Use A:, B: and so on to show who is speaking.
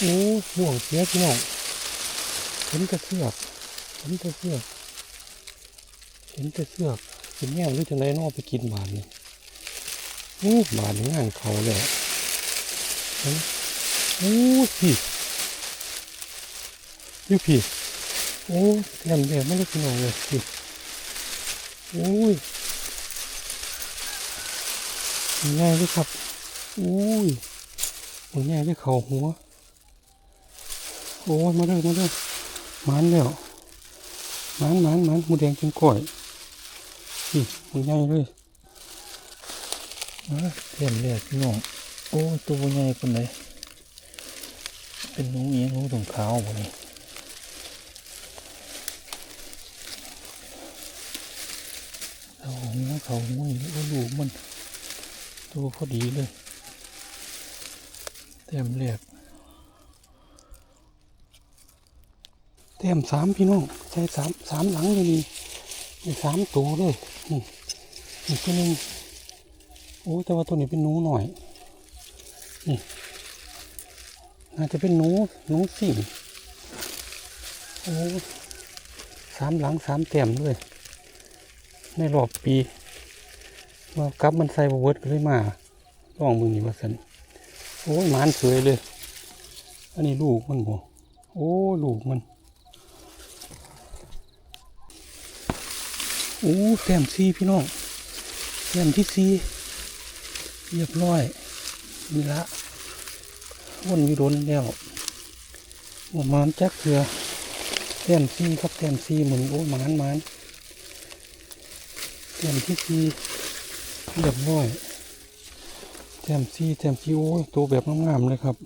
A: โอ้ห่วงเสียพี่น้องเห็นแต่เสือกเห็นแต่เสือกเห็นแต่เสือกกินแง่หรือจังไรนอกไปกินบานนี่โอ้บานนี่งานเขาเลยโอ้พี่อยู่พี่โอ้แหลมแหลมไม่ได้พี่น้องเลยพี่โอ้ยง่ายเลยครับโอ้ยมันง่ายเลยเขาหัว โอ้ยมาเด้อมาเด้อมันแล้วมันมันมันหมูแดงกินก้อยนี่มันใหญ่เลย
B: มาเทียมแรกพี่น้องโอ้ตัวใหญ่คนเลยเป็นหนูเอียงหนูตรงขาวบ่นี่เอาหัวเขาหัวนี่ก็ลูกมัน ตัวพอดีเลยเต็มแรก
A: เต็มสามพี่น้องใช้สามสามหลังอยู่นี่มีสามตัวเลยนี่นี่ตัวหนึงโอ้แต่ว่าตัวนี้เป็นหนูหน่อยนี่น่าจะเป็นหนูหนูสิงโอ้สามหลังสามเต็มเลยในรอบปีเมื่อกลับมันใส่บวชก็เลยมาลองมือนี่ว่าสันโอ้ยหมานสวยเลย อันนี้ลูกมันบ่โอ้ลูกมัน โอ้แต้มซีพี่น้องแต้มที่ซีเรียบร้อยนี่ละวนวิโดนแล้วประมาณจักเถือแต้มซีครับแต้มซีเหมือนโอ้ยหมานหมานแต้มที่ซีเรียบร้อยแต้มซีแต้มซีโอ้ยตัวแบบงามๆเลยครับ